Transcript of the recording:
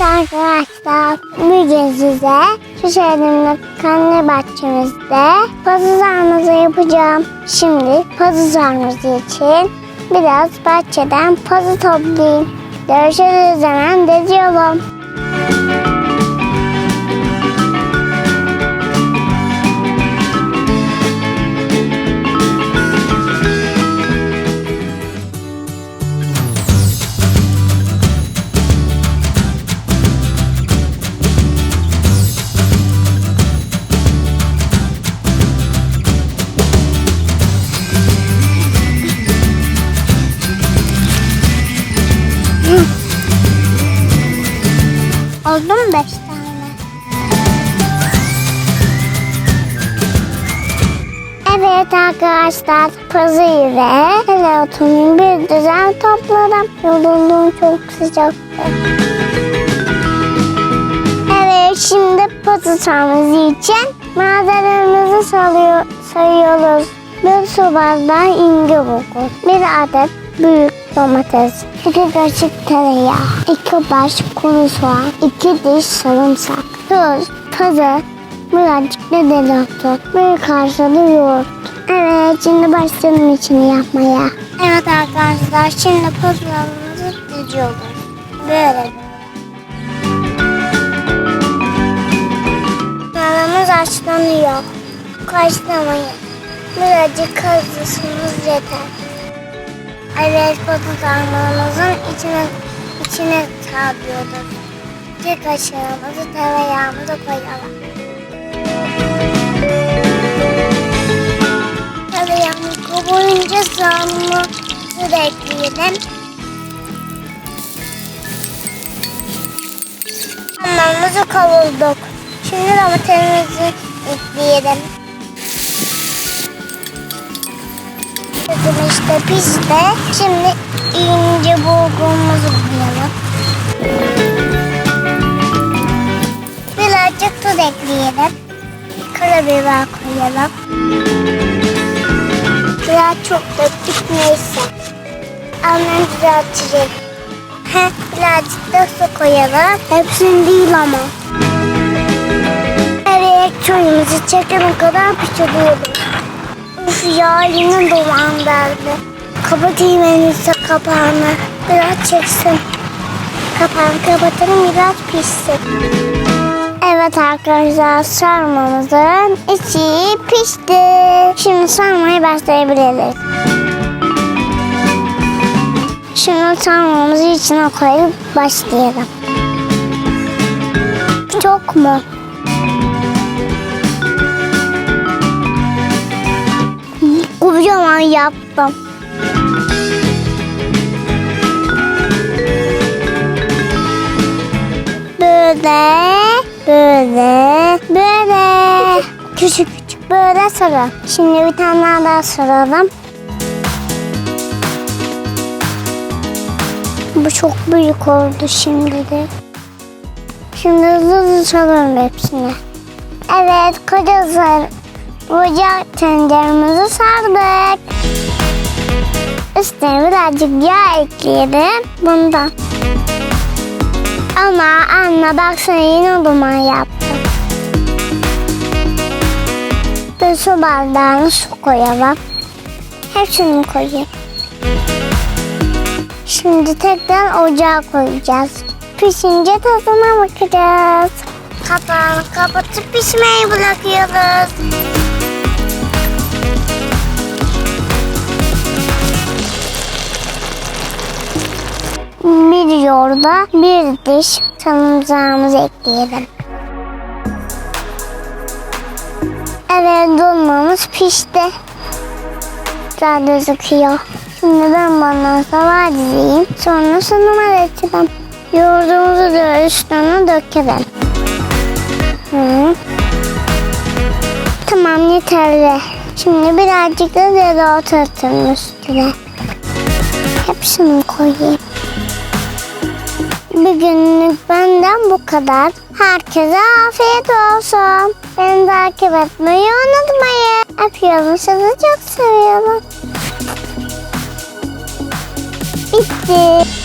Arkadaşlar bugün size şehrimde kendi bahçemizde pazı sarması yapacağım. Şimdi pazı sarması için biraz bahçeden pazı toplayayım. Görüşürüz hemen geziyorum. Oldu mu beş tane? Evet arkadaşlar pazıyı ve teleotumu bir düzen topladım. Yoruldum çok sıcaktı. Evet şimdi pazı sarması için malzemelerimizi sayıyoruz. Bir su bardağı ince bulgur, bir adet büyük domates, iki kaşık tereyağı, iki baş kuru soğan, iki diş sarımsak, tuz, pazı, birazcık da dereotu, bir karşılığı yoğurt. Evet şimdi başlayalım içini yapmaya. Evet arkadaşlar şimdi pazılarımızı diziyoruz. Böyle. Kanalımız açlanıyor. Kaçlamayın. Birazcık kazısınız yeter. Evet patlıcanlarımızın içine içine sarıyoruz. Bir kaşığımızı tereyağımızı koyalım. Tereyağımız kavrulunca soğanımızı da ekleyelim. Soğanlarımızı kavulduk. Şimdi domatesimizi ekleyelim. Kızım işte pişti. Şimdi ince bulgurumuzu koyalım. Birazcık tuz ekleyelim. Karabiber koyalım. Biraz çok döktük neyse. Annem düzeltecek. Birazcık da su koyalım. Hepsini değil ama. Evet, çayımızı çekene kadar pişiriyoruz. Uf ya yine duman geldi. Kapatayım en iyisi kapağını. Biraz çeksin. Kapağını kapatırım biraz pişsin. Evet arkadaşlar sarmamızın içi pişti. Şimdi sarmaya başlayabiliriz. Şimdi sarmamızı içine koyup başlayalım. Çok mu? Kocaman yaptım. Böyle, böyle, böyle. Küçük küçük böyle sarı. Şimdi bir tane daha saralım. Bu çok büyük oldu şimdi de. Şimdi hızlı hızlı saralım hepsini. Evet, koca koca tenceremizi sardık. Üstüne birazcık yağ ekleyelim bundan. Ama anne baksana yine duman yaptım. Bir su bardağına su koyalım. Hepsini koyayım? Şimdi tekrar ocağa koyacağız. Pişince tadına bakacağız. Kapağını kapatıp pişmeyi bırakıyoruz. Yoğurda bir diş sarımsağımızı ekleyelim. Evet dolmamız pişti. Güzel gözüküyor. Şimdi ben bana sabah dizeyim. Sonra sunuma geçelim. Yoğurdumuzu da üstüne dökelim. Hı. Tamam yeterli. Şimdi birazcık da dereotu atın üstüne. Hepsini koyayım. Bir günlük benden bu kadar. Herkese afiyet olsun. Beni takip etmeyi unutmayın. Öpüyorum sizi çok seviyorum. Bitti.